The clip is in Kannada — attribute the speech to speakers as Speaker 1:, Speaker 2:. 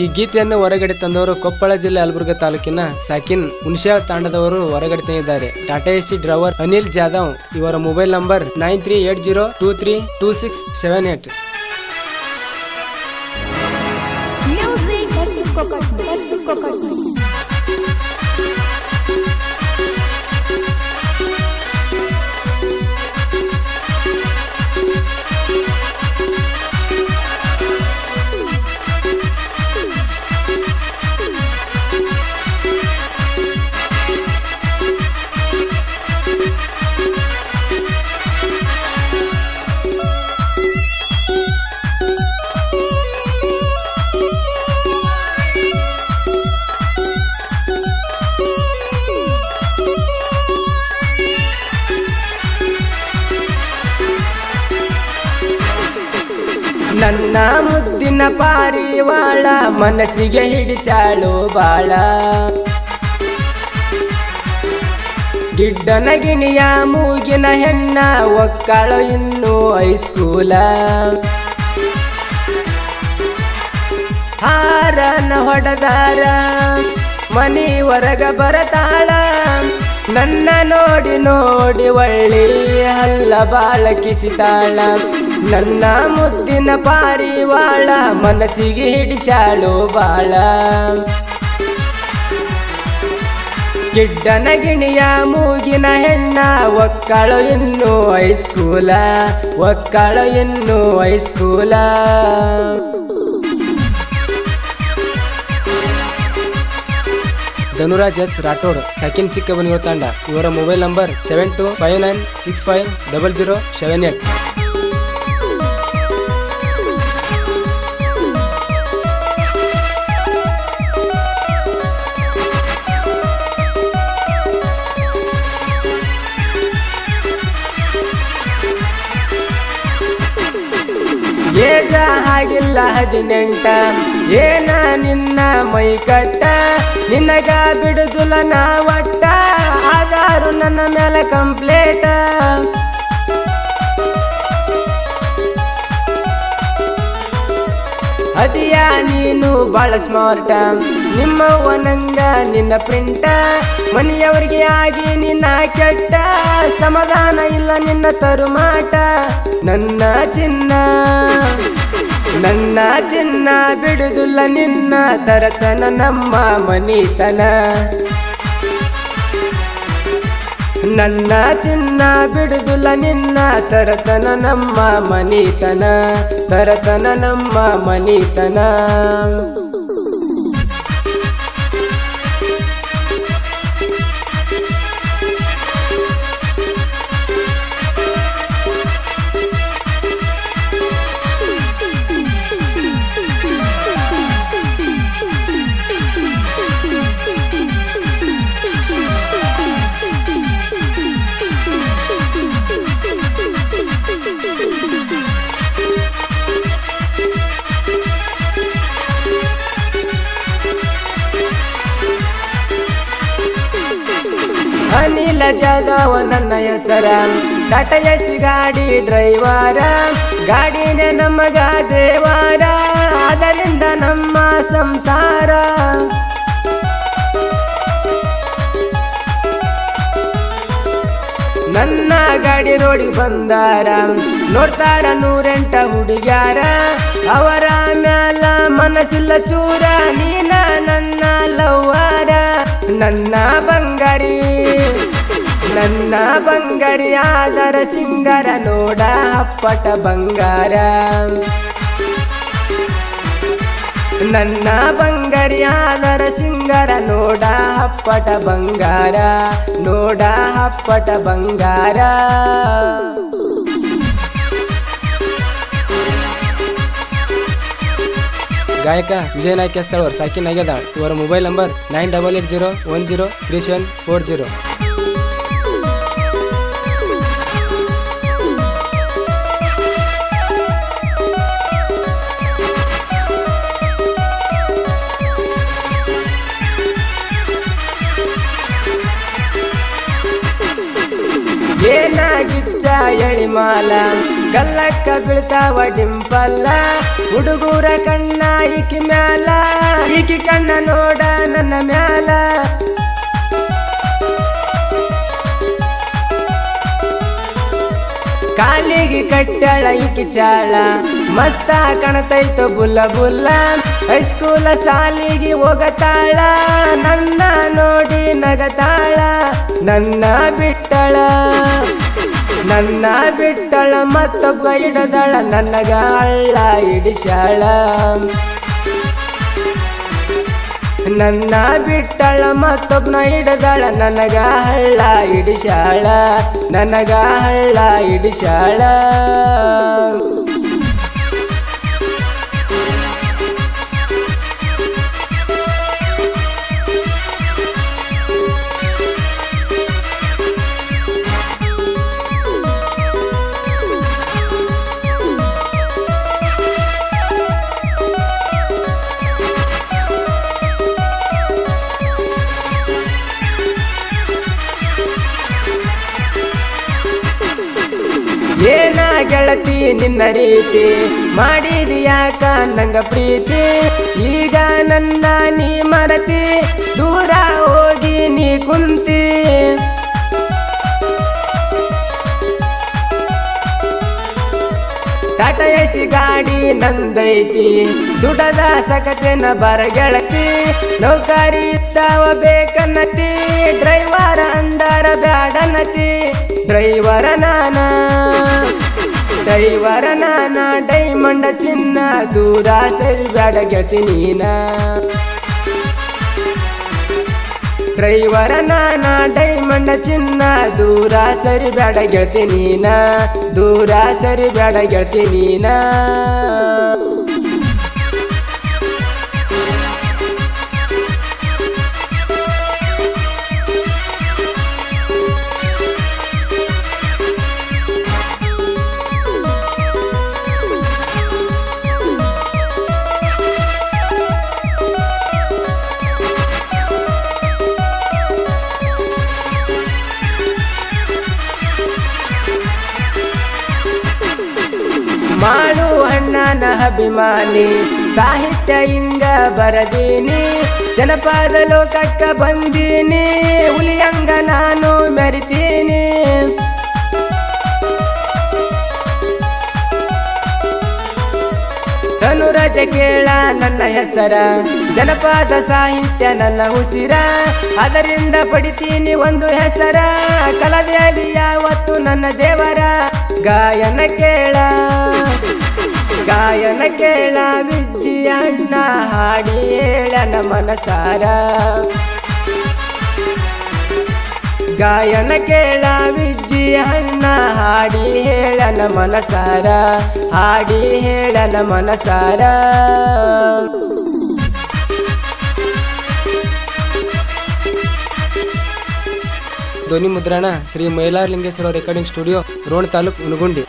Speaker 1: ಈ ಗೀತೆಯನ್ನು ಹೊರಗಡೆ ತಂದವರು ಕೊಪ್ಪಳ ಜಿಲ್ಲೆ ಯಲಬುರ್ಗ ತಾಲೂಕಿನ ಸಾಕಿನ್ ಹುಣಸ್ಯಾಳ್ ತಾಂಡದವರು ಹೊರಗಡೆ ತಂದಿದ್ದಾರೆ ಟಾಟಾ ಎಸಿ ಡ್ರೈವರ್ ಅನಿಲ್ ಜಾಧವ್, ಇವರ mobile number nine three eight zero two three two six seven eight. ನನ್ನ ಮುದ್ದಿನ ಪಾರಿವಾಳ, ಮನಸ್ಸಿಗೆ ಹಿಡಿಸಾಳು ಬಾಳ. ಗಿಡ್ಡನ ಗಿಣಿಯ ಮೂಗಿನ ಹೆಣ್ಣ, ಒಕ್ಕಳು ಇನ್ನು ಹೈಸ್ಕೂಲ ಹಾರನ ಹೊಡೆದಾರ, ಮನಿ ಹೊರಗ ಬರತಾಳ. ನನ್ನ ನೋಡಿ ನೋಡಿ ಒಳ್ಳಿ ಹಲ್ಲ ಬಾಳ ಕಿಸಿತಾಳ. ನನ್ನ ಮುದ್ದಿನ ಪಾರಿವಾಳ, ಮನಸ್ಸಿಗೆ ಹಿಡಿಸಾಳು ಬಾಳ. ಕಿಡ್ಡನ ಗಿಣಿಯ ಮೂಗಿನ ಹೆಣ್ಣ, ಒಕ್ಕಳು ಇನ್ನು ಹೈಸ್ಕೂಲ ಒಕ್ಕಳು ಇನ್ನು ಹೈಸ್ಕೂಲ ಧನುರಾಜ್ ಎಸ್ ರಾಠೋಡ್ ಸೆಕೆಂಡ್ ಚಿಕ್ಕಬನಿಯೋ ತಂಡ. ಇವರ mobile number seven two five nine six five double zero seven eight ಆಗಿಲ್ಲ ಹದಿನೆಂಟ. ಏನ ನಿನ್ನ ಮೈ ಕಟ್ಟ ನಿನಗ ಬಿಡುದಿಲ್ಲ ನಾ ಒಟ್ಟ ನನ್ನ ಮೇಲೆ ಕಂಪ್ಲೇಟ. ಅದಿಯ ನೀನು ಬಾಳ ಸ್ಮಾರ್ಟ. ನಿಮ್ಮ ಒನಂಗ ನಿನ್ನ ಪ್ರಿಂಟ. ಮನೆಯವರಿಗೆ ಆಗಿ ನಿನ್ನ ಕೆಟ್ಟ. ಸಮಾಧಾನ ಇಲ್ಲ ನಿನ್ನ ತರುಮಾಟ. ನನ್ನ ಚಿನ್ನ. ನನ್ನ ಚಿನ್ನ ಬಿಡುದಿಲ್ಲ ನಿನ್ನ ತರತನ ನಮ್ಮ ಮನಿತನ. ನನ್ನ ಚಿನ್ನ ಬಿಡುದಿಲ್ಲ ನಿನ್ನ ತರತನ ನಮ್ಮ ಮನಿತನ. ತರತನ ನಮ್ಮ ಮನಿತನ. ಜಾದವ ನನ್ನ ಹೆಸರ. ಟಾಟಾ ಎಸಿ ಗಾಡಿ ಡ್ರೈವರ. ಗಾಡಿನೇ ನಮಗ ದೇವರ. ಅದರಿಂದ ನಮ್ಮ ಸಂಸಾರ. ನನ್ನ ಗಾಡಿ ನೋಡಿ ಬಂದಾರ. ನೋಡ್ತಾರ ನೂರೆಂಟ ಹುಡುಗ್ಯಾರ. ಅವರ ಮ್ಯಾಲ ಮನಸ್ಸಿಲ್ಲ ಚೂರ. ನೀನ ನನ್ನ ಲವ್ವಾರ. ನನ್ನ ಬಂಗಾರಿ. ನನ್ನ ಬಂಗಾರಿಯಾದರ ಸಿಂಗರ ನೋಡ ಅಪ್ಪಟ ಬಂಗಾರ. ನನ್ನ ಬಂಗಾರಿಯಾದರ ಸಿಂಗರ ನೋಡ ಅಪ್ಪಟ ಬಂಗಾರ. ನೋಡ ಅಪ್ಪಟ ಬಂಗಾರ. ಗಾಯಕ ವಿಜಯ ನಾಯ್ಕ ಸ್ಥಳವರ್ ಸಾಕಿನ್ ಆಗ್ಯದ ಇವರ mobile number nine double eight zero one zero three seven four zero. ಎಳಿಮಾಲ ಗಲ್ಲಕ್ಕ ಬೀಳ್ತಾವ ಡಿಂಪಲ್ಲ. ಹುಡುಗೂರ ಕಣ್ಣ ಈಕಿ ಮ್ಯಾಲ. ಈಕಿ ಕಣ್ಣ ನೋಡ ನನ್ನ ಮ್ಯಾಲ. ಕಾಲಿಗೆ ಕಟ್ಟಳ ಈಕಿ ಚಾಳ. ಮಸ್ತ ಕಣತೈತು ಬುಲ್ಲ ಬುಲ್ಲ. ಹೈಸ್ಕೂಲ ಸಾಲಿಗೆ ಹೋಗತಾಳ. ನನ್ನ ನೋಡಿ ನಗತಾಳ. ನನ್ನ ಬಿಟ್ಟಳ. ನನ್ನ ಬಿಟ್ಟಳ ಮತ್ತೊಬ್ಬ ಹಿಡದಳ, ನನಗ ಗಾಳ ಇಡಿಸಳ ನನ್ನ ಬಿಟ್ಟಳ ಮತ್ತೊಬ್ನ ಹಿಡದಳ, ನನಗ ಹಳ್ಳ ಹಿಡಿಸ್ಯಾಳ. ನನಗ ಹಳ್ಳ ಹಿಡಿಸ್ಯಾಳ. ಗೆಳತಿ, ನಿನ್ನ ರೀತಿ ಮಾಡಿದಿ ಯಾಕ ನಂಗ ಪ್ರೀತಿ? ಈಗ ನನ್ನ ನೀ ಮರತಿ, ದೂರ ಹೋಗಿ ನೀ ಕುಂತಿ. ಟಾಟಾ ಗಾಡಿ ನಂದೈತಿ, ದುಡದ ಸಕತೆನ ಬರ ಗೆಳತಿ. ನೌಕರಿ ಇದ್ದಾವ ಬೇಕನ್ನತಿ, ಡ್ರೈವರ್ ಅಂದಾರ ಬ್ಯಾಡನತಿ ಡ್ರೈವರ ನಾನ ಡ್ರೈವರ ನಾನ, ಡೈಮಂಡ ಚಿನ್ನ, ದೂರ ಸರಿ ಬೇಡ ಗೆಳತಿ ನೀನ. ಡ್ರೈವರ ನಾನ, ಡೈಮಂಡ ಚಿನ್ನ, ದೂರ ಸರಿ ಬೇಡ ಗೆಳತಿ ನೀನ. ದೂರ ಸರಿ ಬೇಡ ಗೆಳತಿ ನೀನ. ಮಾಡು ಅಣ್ಣನ ಅಭಿಮಾನಿ. ಸಾಹಿತ್ಯ ಹಿಂಗ ಬರದೀನಿ. ಜನಪದ ಲೋಕಕ್ಕ ಬಂದೀನಿ. ಹುಲಿಯಂಗ ನಾನು ಮೆರಿತೀನಿ. ಧನುರಜ ಕೇಳ ನನ್ನ ಹೆಸರ. ಜನಪದ ಸಾಹಿತ್ಯ ನನ್ನ ಉಸಿರ. ಅದರಿಂದ ಪಡಿತೀನಿ ಒಂದು ಹೆಸರ. ಕಲದೇವಿ ಯಾವತ್ತು ನನ್ನ ದೇವರ. ಗಾಯನ ಕೇಳ. ಗಾಯನ ಕೇಳ ಹಾಡಿ ಹೇಳನ ಮನಸಾರ. ಗಾಯನ ಕೇಳ ವಿಜ್ಜಿ ಹಾಡಿ ಹೇಳನ ಮನಸಾರ. ಹಾಡಿ ಹೇಳನ ಮನಸಾರ. ಧ್ವನಿ ಮುದ್ರಣ ಶ್ರೀ ಮೈಲಾರಲಿಂಗೇಶ್ವರ ರೆಕಾರ್ಡಿಂಗ್ ಸ್ಟುಡಿಯೋ ರೋಣ ತಾಲೂಕು ಉನಗುಂಡಿ